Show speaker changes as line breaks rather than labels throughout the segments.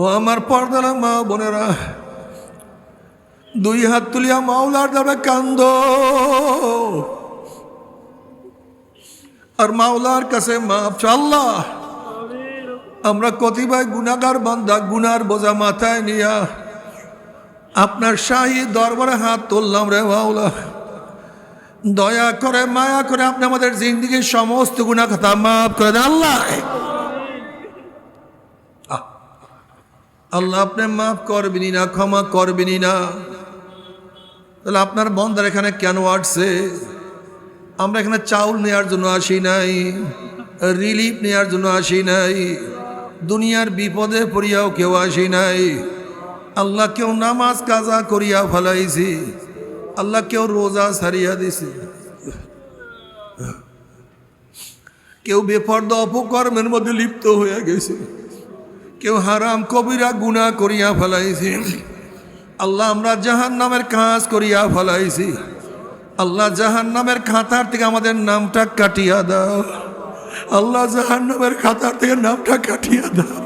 ও আমার পর্দারা মা বোনেরা, দুই হাত তুলিয়া মাওলার দ্বারা কান্দ। আর মাওলার কাছে মাপ চাও। আমরা কতিবাই গুনাগার বান্দা গুনার বোঝা মাথায় নিয়া আপনার শাহী দরবারে হাত তুললাম রে মাওলা। দয়া করে, মায়া করে আপনি আমাদের জিন্দগির সমস্ত গুণা কথা মাফ করে দেন আল্লাহ। আল্লাহ আপনি মাফ করবেনি না, ক্ষমা করবেনি না। তাহলে আপনার বন্ধার এখানে কেন আসছে? আমরা এখানে চাউল নেওয়ার জন্য আসি নাই, রিলিফ নেওয়ার জন্য আসি নাই, দুনিয়ার বিপদে পড়িয়াও কেউ আসি নাই। আল্লাহ কেউ নামাজ কাজা করিয়া ফেলাইছি, আল্লাহ কেউ রোজা সারিয়া দিছে। কেউ বেপর্দা অপকর্মের মধ্যে লিপ্ত হয়ে গেছে। কেউ হারাম কবিরা গুণা করিয়া ফেলাইছে। আল্লাহ আমরা জাহান নামের কাজ করিয়া ফেলাইছি। আল্লাহ জাহান নামের খাতার থেকে আমাদের নামটা কাটিয়া দাও। আল্লাহ জাহান নামের খাতার থেকে নামটা কাটিয়া দাও।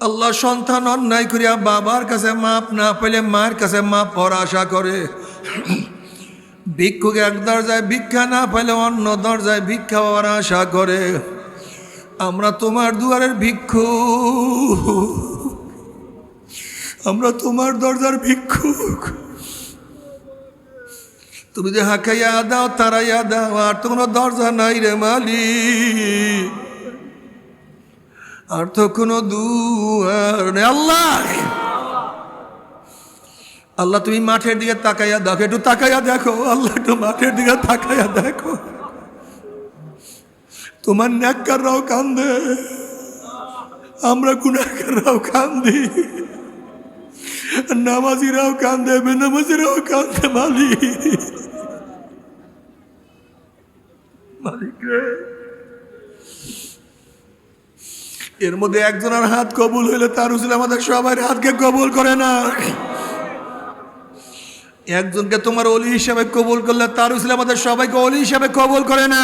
আল্লাহ সন্তান অন্যায় করিয়া বাবার কাছে মাপ না পেলে মায়ের কাছে মাপ পর আশা করে। ভিক্ষুক এক দরজায় ভিক্ষা না পেলে অন্য দরজায় ভিক্ষা পাওয়ার আশা করে। আমরা তোমার দুয়ারের ভিক্ষু আমরা তোমার দরজার ভিক্ষুক। তুমি যে হাঁকাইয়া দাও, তারাইয়া দাও, আর তো কোনো দরজা নাই রে মালি আর তো কোনো দুয়ার আল্লাহ! আল্লাহ, তুমি মাঠের দিকে তাকাইয়া দেখো, একটু তাকাইয়া দেখো। আল্লাহ, একটু মাঠের দিকে তাকাইয়া দেখো। তোমার ন্যাক্কাররাও কান্দে। আমরা গুণাকাররাও কান্দি। নামাজিরাও কান্দে বেনামাজিরাও কান্দে, মালিক। মালিক রে। এর মধ্যে একজনের হাত কবুল হইলে তার উচিত আমাদের সবাই হাতকে কবুল করে না। একজনকে তোমার অলি হিসাবে কবুল করলে তার উচিত আমাদের সবাইকে অলি হিসাবে কবুল করে না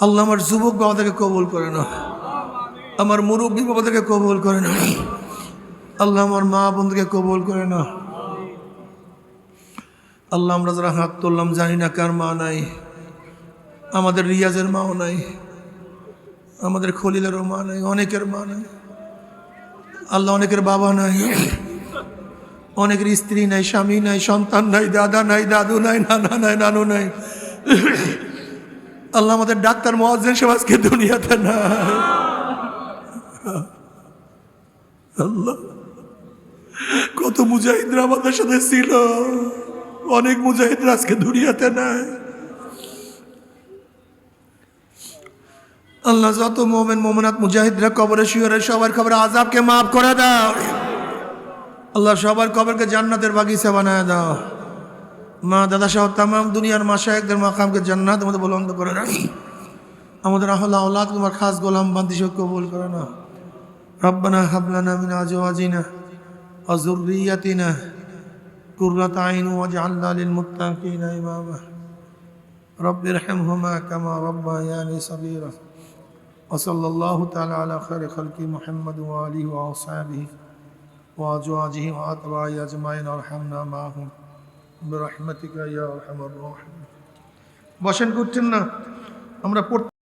আল্লাহ আমার যুবক বাবাদেরকে কবুল করে না আমার মুরব্বী বাবাদেরকে কবুল করে না আল্লাহ আমার মা বোনদেরকে কবুল করে না আল্লাহ আমরা যারা হাত তুললাম, জানি না কার মা নাই। আমাদের রিয়াজের মাও নাই। আমাদের খলিলেরও মা নাই, অনেকের মা নাই। আল্লাহ অনেকের বাবা নাই, অনেকের স্ত্রী নাই, স্বামী নাই, সন্তান নাই, দাদা নাই, দাদু নাই, নানা নাই, নানু নাই। আল্লাহ আমাদের ডাক্তার মহাজেন সমাজকে দুনিয়াতে না আল্লাহ, কত মুজাহিদরা আমাদের সাথে ছিল। অনেক মুজাহিদরা আজকে দুনিয়াতে নাই। আল্লাহ যত মোমেন, মোমনাত, মুজাহিদরা কবরে শিয়রে সবার খবর আজাবকে মাফ করে দাও। আল্লাহ সবার কবরকে জান্নাতের বাগিচা বানায় দাও। মা, দাদা সাহ তাম দুনিয়ার মা শাহেকদের মাকামকে জান্নাত আমাদের বলন্দ করে রাখি। আমাদের আহলা আল্লাহ তোমার খাস গোলাম বান্দি সব কবুল করে না রব্বানা হাবলানা মিন আজওয়াজিনা অজুরিয়াতিনা কুররাত আইন ওয়াজ আল্লাহ লিল মুত্তাকিনা ইমামা। রব্বিরহামহুমা কামা রব্বায়ানি সাবীরা وصلى الله تعالى على خير خلق محمد وآله وأصحابه وأزواجه وأتباعه أجمعين وارحمنا معهم برحمتك يا أرحم الراحمين বসেন করছেন না আমরা পড়তে